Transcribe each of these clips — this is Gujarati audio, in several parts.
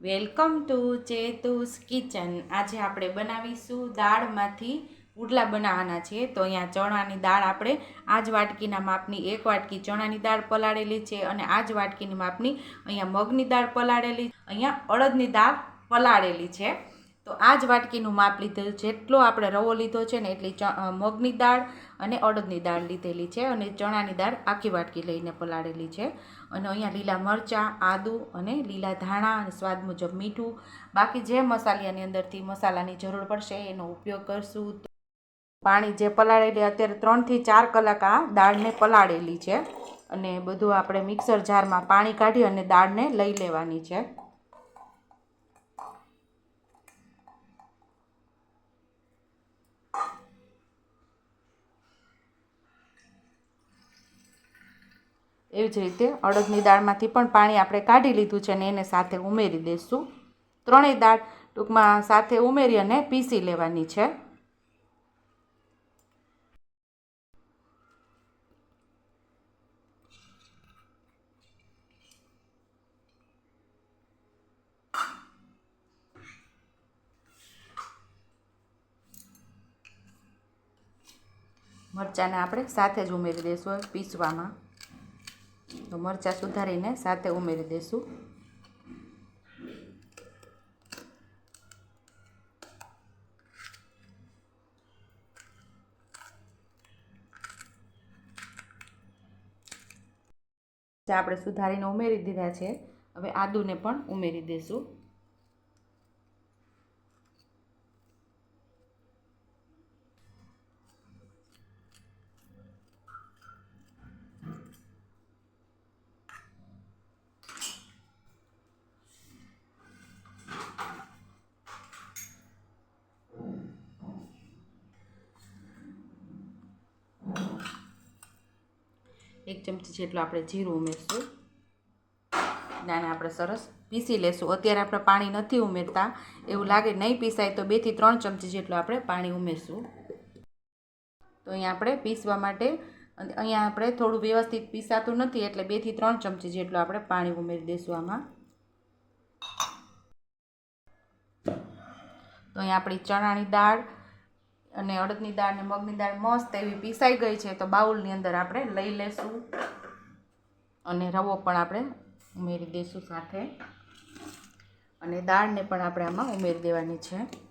Welcome to ચેતુસ kitchen. આજે આપણે બનાવીશું દાળમાંથી પુડલા બનાવવાના છે. તો અહીંયા ચણાની દાળ આપણે આ જ વાટકીના માપની, એક વાટકી ચણાની દાળ પલાળેલી છે અને આ જ વાટકીની માપની અહીંયા મગની દાળ પલાળેલી, અહીંયા અડદની દાળ પલાળેલી છે. તો આ જ વાટકીનું માપ લીધેલું જેટલો આપણે રવો લીધો છે ને એટલી ચ- મગની દાળ અને અડદની દાળ લીધેલી છે અને ચણાની દાળ આખી વાટકી લઈને પલાળેલી છે. અને અહીંયા લીલા મરચાં, આદુ અને લીલા ધાણા અને સ્વાદ મુજબ મીઠું. બાકી જે મસાલાની અંદરથી મસાલાની જરૂર પડશે એનો ઉપયોગ કરશું. પાણી જે પલાળેલી અત્યારે ત્રણથી ચાર કલાક આ દાળને પલાળેલી છે. અને બધું આપણે મિક્સર જારમાં પાણી કાઢી અને દાળને લઈ લેવાની છે. એવી જ રીતે અડદની દાળમાંથી પણ પાણી આપણે કાઢી લીધું છે અને એને સાથે ઉમેરી દઈશું ત્રણેય દાળ ટૂંકમાં સાથે ઉમેરી અને પીસી લેવાની છે. મરચાંને આપણે સાથે જ ઉમેરી દઈશું પીસવામાં. તો મરચાં સુધારીને સાથે ઉમેરી દઈશું આપણે સુધારીને ઉમેરી દીધા છે. હવે આદુને પણ ઉમેરી દઈશું એક ચમચી જેટલું આપણે જીરું ઉમેરશું. નાને આપણે સરસ પીસી લેશું. અત્યારે આપણે પાણી નથી ઉમેરતા. એવું લાગે નહીં પીસાય તો બેથી ત્રણ ચમચી જેટલું આપણે પાણી ઉમેરશું. તો અહીંયા આપણે પીસવા માટે અહીંયા આપણે થોડું વ્યવસ્થિત પીસાતું નથી એટલે બેથી ત્રણ ચમચી જેટલું આપણે પાણી ઉમેરી દઈશું આમાં. તો અહીંયા આપણી ચણાની દાળ અને અડદની દાળ ને મગની દાળ મસ્ત એવી પીસાઈ ગઈ છે, તો બાઉલની અંદર આપણે લઈ લેશું. અને રવો પણ આપણે ઉમેરી દઈશું સાથે. અને દાળને પણ આપણે આમાં ઉમેરી દેવાની છે.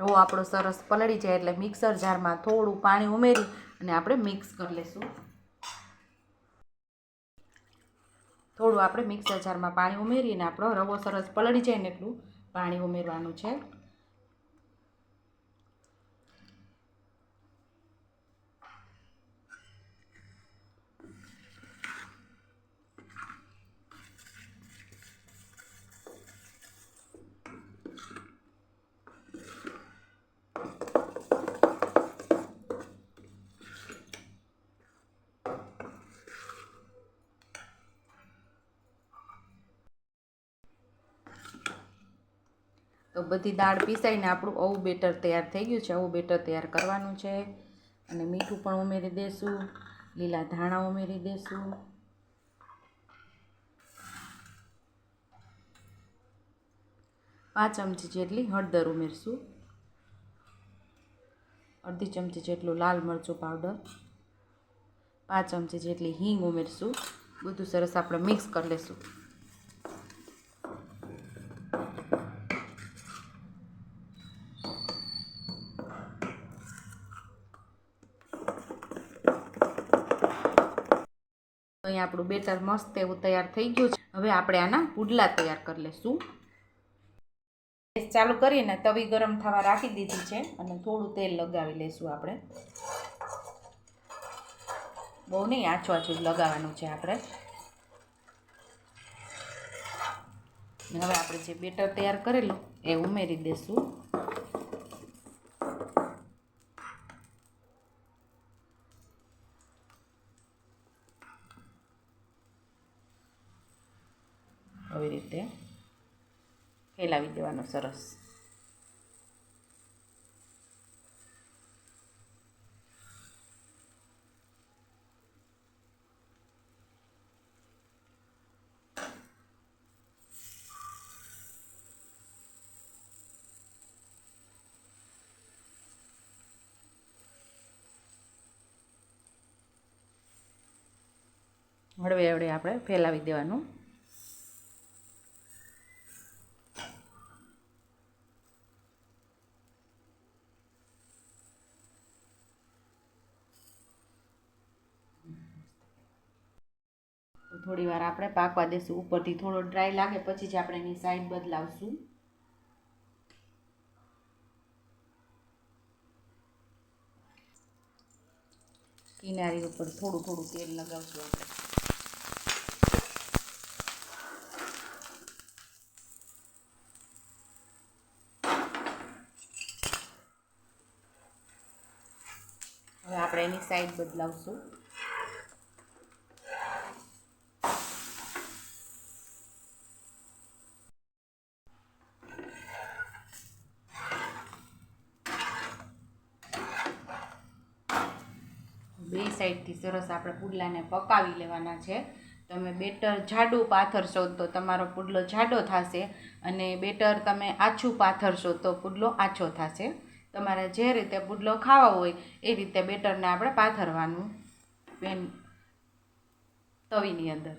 રવો આપણો સરસ પલળી જાય એટલે મિક્સર જારમાં થોડું પાણી ઉમેરી અને આપણે મિક્સ કરી લઈશું થોડું આપણે મિક્સર જારમાં પાણી ઉમેરીને આપણો રવો સરસ પલળી જાય ને એટલું પાણી ઉમેરવાનું છે. તો બધી દાળ પીસાઈને આપણું આવું બેટર તૈયાર થઈ ગયું છે, આવું બેટર તૈયાર કરવાનું છે. અને મીઠું પણ ઉમેરી દઈશું લીલા ધાણા ઉમેરી દઈશું પાંચ ચમચી જેટલી હળદર ઉમેરશું. અડધી ચમચી જેટલું લાલ મરચું પાવડર. પાંચ ચમચી જેટલી હિંગ ઉમેરશું. બધું સરસ આપણે મિક્સ કરી લઈશું તો અહીંયા આપણું બેટર મસ્ત એવું તૈયાર થઈ ગયું છે. હવે આપણે આના પુડલા તૈયાર કરી લઈશું ગેસ ચાલુ કરીને તવી ગરમ થવા રાખી દીધી છે અને થોડું તેલ લગાવી લઈશું આપણે. બહુ નહીં આછું આછું લગાવવાનું છે આપણે. હવે આપણે જે બેટર તૈયાર કરેલું એ ઉમેરી દઈશું આવી રીતે ફેલાવી દેવાનો સરસ હળવે હળવે આપણે ફેલાવી દેવાનું થોડી વાર આપણે પાકવા દેશું. ઉપરથી થોડો ડ્રાય લાગે, પછી જ આપણે એની સાઈડ બદલાવશું. કિનારી ઉપર થોડું થોડું તેલ લગાવશું આપણે. હવે આપણે એની સાઈડ બદલાવશું. બે સાઈડથી સરસ આપણે પુડલાને પકાવી લેવાના છે. તમે બેટર જાડું પાથરશો તો તમારો પુડલો જાડો થશે અને બેટર તમે આછું પાથરશો તો પુડલો આછો થશે. તમારે જે રીતે પુડલો ખાવા હોય એ રીતે બેટરને આપણે પાથરવાનું. પેન તવીની અંદર.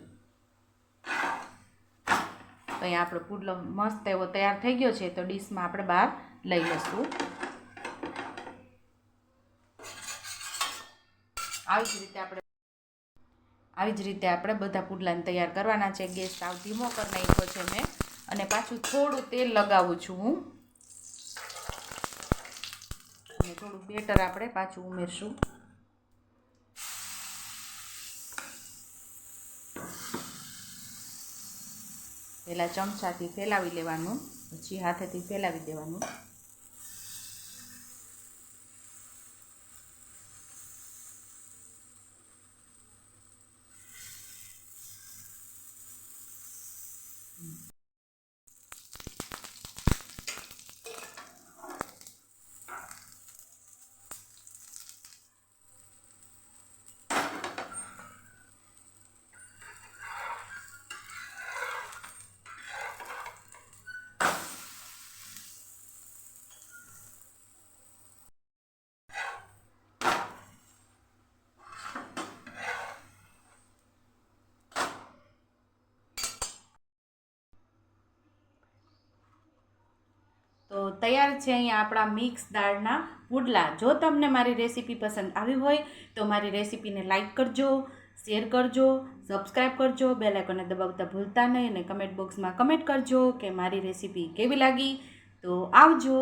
તો અહીંયા આપણો પુડલો મસ્ત એવો તૈયાર થઈ ગયો છે તો ડીશમાં આપણે બહાર લઈ લઈશું. આવી જ રીતે આપણે આવી જ રીતે આપણે બધા પુડલાને તૈયાર કરવાના છે. ગેસ સાવ ધીમો કરી નાખ્યો છે મેં. અને પાછું થોડું તેલ લગાવું છું હું. અને થોડું બેટર આપણે પાછું ઉમેરશું. પહેલાં ચમચાથી ફેલાવી લેવાનું. પછી હાથેથી ફેલાવી દેવાનું તો તૈયાર છે અહીંયા આપણા મિક્સ દાળના પુડલા. જો તમને મારી રેસીપી પસંદ આવી હોય, તો મારી રેસીપીને લાઈક કરજો, શેર કરજો સબસ્ક્રાઈબ કરજો, બેલ આઇકોનને દબાવતા ભૂલતા નહીં અને કમેન્ટ બોક્સમાં કમેન્ટ કરજો કે મારી રેસીપી કેવી લાગી. તો આવજો.